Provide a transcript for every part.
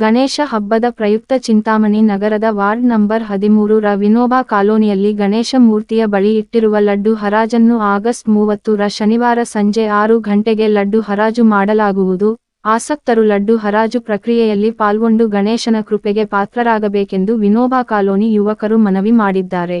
ಗಣೇಶ ಹಬ್ಬದ ಪ್ರಯುಕ್ತ ಚಿಂತಾಮಣಿ ನಗರದ ವಾರ್ಡ್ ನಂಬರ್ ಹದಿಮೂರು ರ ವಿನೋಬಾ ಕಾಲೋನಿಯಲ್ಲಿ ಗಣೇಶ ಮೂರ್ತಿಯ ಬಳಿ ಇಟ್ಟಿರುವ ಲಡ್ಡು ಹರಾಜನ್ನು ಆಗಸ್ಟ್ ಮೂವತ್ತು ರ ಶನಿವಾರ ಸಂಜೆ ಆರು ಗಂಟೆಗೆ ಲಡ್ಡು ಹರಾಜು ಮಾಡಲಾಗುವುದು. ಆಸಕ್ತರು ಲಡ್ಡು ಹರಾಜು ಪ್ರಕ್ರಿಯೆಯಲ್ಲಿ ಪಾಲ್ಗೊಂಡು ಗಣೇಶನ ಕೃಪೆಗೆ ಪಾತ್ರರಾಗಬೇಕೆಂದು ವಿನೋಬಾ ಕಾಲೋನಿ ಯುವಕರು ಮನವಿ ಮಾಡಿದ್ದಾರೆ.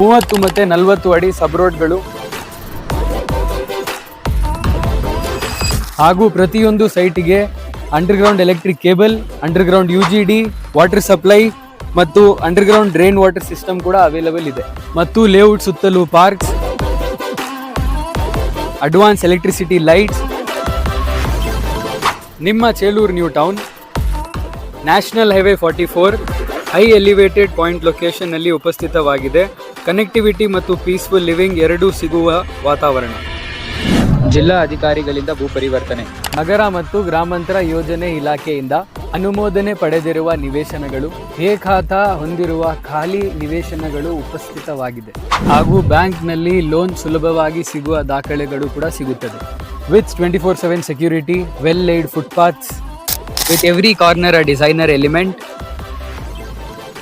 ಮೂವತ್ತು ಮತ್ತೆ ನಲವತ್ತು ಅಡಿ ಸಬ್ ರೋಡ್ಗಳು ಹಾಗೂ ಪ್ರತಿಯೊಂದು ಸೈಟಿಗೆ underground electric cable, underground U G D, water supply ಮತ್ತು ಅಂಡರ್ಗ್ರೌಂಡ್ ಡ್ರೈನ್ ವಾಟರ್ ಸಿಸ್ಟಮ್ ಕೂಡ ಅವೈಲಬಲ್ ಇದೆ. ಮತ್ತು ಲೇಔಟ್ ಸುತ್ತಲೂ ಪಾರ್ಕ್ಸ್, ಅಡ್ವಾನ್ಸ್ ಎಲೆಕ್ಟ್ರಿಸಿಟಿ ಲೈಟ್ಸ್. ನಿಮ್ಮ Chelur new town, national highway forty four, high elevated point ಲೊಕೇಶನ್ನಲ್ಲಿ ಉಪಸ್ಥಿತವಾಗಿದೆ. ಕನೆಕ್ಟಿವಿಟಿ ಮತ್ತು ಪೀಸ್ಫುಲ್ ಲಿವಿಂಗ್ ಎರಡೂ ಸಿಗುವ ವಾತಾವರಣ. ಜಿಲ್ಲಾ ಅಧಿಕಾರಿಗಳಿಂದ ಭೂ ಪರಿವರ್ತನೆ. ನಗರ ಮತ್ತು ಗ್ರಾಮಾಂತರ ಯೋಜನೆ ಇಲಾಖೆಯಿಂದ ಅನುಮೋದನೆ ಪಡೆದಿರುವ ನಿವೇಶನಗಳು ಹೇ ಖಾತಾ ಹೊಂದಿರುವ ಖಾಲಿ ನಿವೇಶನಗಳು ಉಪಸ್ಥಿತವಾಗಿದೆ. ಹಾಗೂ ಬ್ಯಾಂಕ್ನಲ್ಲಿ ಲೋನ್ ಸುಲಭವಾಗಿ ಸಿಗುವ ದಾಖಲೆಗಳು ಕೂಡ ಸಿಗುತ್ತದೆ. With twenty four seven security well laid footpaths. With every corner a designer element.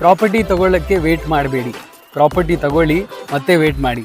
property ತಗೊಳ್ಳೋಕ್ಕೆ wait ಮಾಡಬೇಡಿ. ಪ್ರಾಪರ್ಟಿ ತಗೊಳ್ಳಿ ಮತ್ತೆ ವೇಟ್ ಮಾಡಿ.